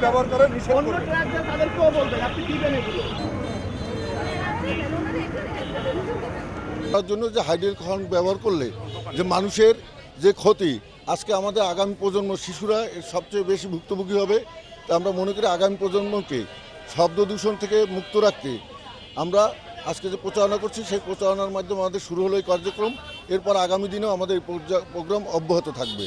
ব্যবহার তার জন্য যে হাইড্রোল হর্ন ব্যবহার করলে যে মানুষের যে ক্ষতি, আজকে আমাদের আগামী প্রজন্ম শিশুরা এর সবচেয়ে বেশি ভুক্তভোগী হবে। তা আমরা মনে করি আগামী প্রজন্মকে শব্দ দূষণ থেকে মুক্ত রাখতে আমরা আজকে যে প্রচারণা করছি, সেই প্রচারণার মাধ্যমে আমাদের শুরু হলো এই কার্যক্রম। এরপর আগামী দিনেও আমাদের এই প্রোগ্রাম অব্যাহত থাকবে।